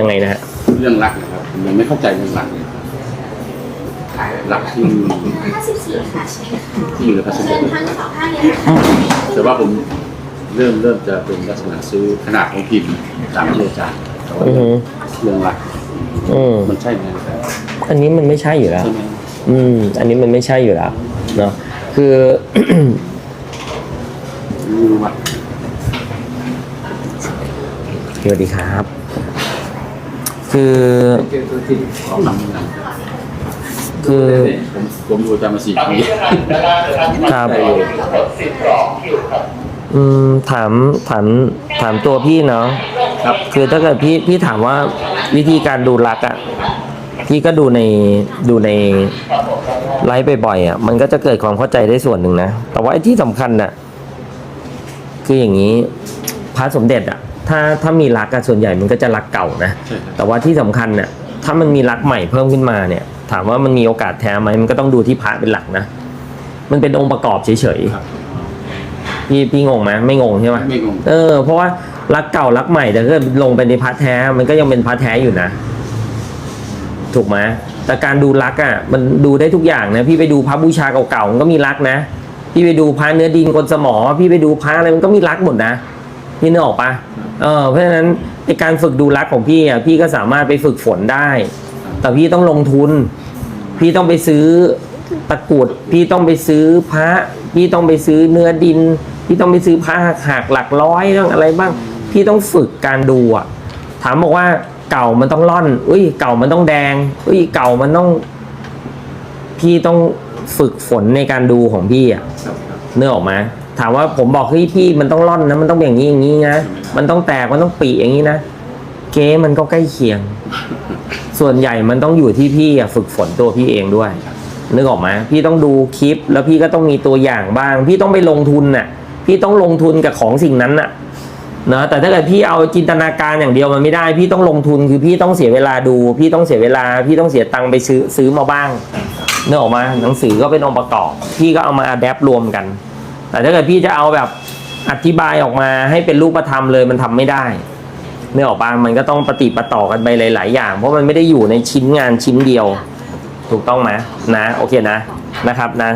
ยังไงนะฮะเรื่องรักนะครับผมยังไม่เข้าใจเรื่องรักเลยรักที่54ค่ะใช่ค่ะที่อยู่ในพัสดุเชิญทั้งสองท่านเลยนะคะแต่ว่าผมเริ่มเริ่มจะเป็นลักษณะซื้อขนาดของพิมพ์ตามที่อาจารย์แต่ว่าอือฮึเรื่องรักอืมมันใช่ไหมครับอันนี้มันไม่ใช่อยู่แล้ว ใช่ไหมอืม อันนี้มันไม่ใช่อยู่แล้วเนาะคือ รู้ว่าสวัสดีครับ คือขอคำแนะนคือำผมผมดูอาจารย์มาสี่ปีครับใช่เลยอืมถามถามถามตัวพี่เนาะครับ คือถ้าเกิดพี่พี่ถามว่าวิธีการดูรักอะ่ะพี่ก็ดูในดูในไลฟ์บ่อยๆอะ่ะ มันก็จะเกิดความเข้าใจได้ส่วนหนึ่งนะ แต่ว่าไอ้ที่สำคัญน่ะ คืออย่างนี้พระสมเด็จอะ่ะ ถ้าถ้ามีรักอะส่วนใหญ่มันก็จะรักเก่านะ ใช่ครับ แต่ว่าที่สำคัญน่ะถ้ามันมีรักใหม่เพิ่มขึ้นมาเนี่ย ถามว่ามันมีโอกาสแท้ไหมมันก็ต้องดูที่พระเป็นหลักนะ มันเป็นองค์ประกอบเฉยครับ ๆพี่พี่งงไหมไม่งงใช่ไหมไม่งง เออเพราะว่ารักเก่ารักใหม่แต่ถ้าลงไปในพระแท้ มันก็ยังเป็นพระแท้อยู่นะ ถูกไหมแต่การดูรักอะ มันดูได้ทุกอย่างนะ พี่ไปดูพระบูชาเก่าๆมันก็มีรักนะ พี่ไปดูพระเนื้อดินกลสมอ พี่ไปดูพระอะไรมันก็มีรักหมดนะ พี่นึกออกปะเออเพราะฉะนั้นในการฝึกดูรักของพี่อะพี่ก็สามารถไปฝึกฝนได้ แต่พี่ต้องลงทุน พี่ต้องไปซื้อตะกรุดพี่ต้องไปซื้อพระ พี่ต้องไปซื้อเนื้อดิน พี่ต้องไปซื้อพระหักหลักร้อยเรื่องอะไรบ้าง พี่ต้องฝึกการดูอะถามบอกว่าเก่ามันต้องร่อนอุ้ยเก่ามันต้องแดงอุ้ยเก่ามันต้อง พี่ต้องฝึกฝนในการดูของพี่อะเนื้อออกมา ถามว่าผมบอกเฮ้ยพี่มันต้องร่อนนะ มันต้องอย่างนี้อย่างนี้นะมันต้องแตกมันต้องปีอย่างนี้นะเก๊มันก็ใกล้เคียง ส่วนใหญ่มันต้องอยู่ที่พี่ฝึกฝนตัวพี่เองด้วยนึกออกไหมพี่ต้องดูคลิป แล้วพี่ก็ต้องมีตัวอย่างบ้าง พี่ต้องไปลงทุนน่ะ พี่ต้องลงทุนกับของสิ่งนั้นน่ะนะแต่ถ้าเกิดพี่เอาจินตนาการอย่างเดียวมันไม่ได้ พี่ต้องลงทุนคือพี่ต้องเสียเวลาดู พี่ต้องเสียเวลา พี่ต้องเสียตังค์ไปซื้อซื้อมาบ้างนึกออกมาหนังสือก็เป็นองค์ประกอบ พี่ก็เอามาอัดแอปรวมกัน แต่ถ้าเกิดพี่จะเอาแบบอธิบายออกมาให้เป็นรูปธรรมเลยมันทำไม่ได้เนื้อออกปะมันก็ต้องปฏิปต่อกันไปหลาย ๆ อย่าง เพราะมันไม่ได้อยู่ในชิ้นงานชิ้นเดียว ถูกต้องไหมนะ โอเคนะนะครับนะ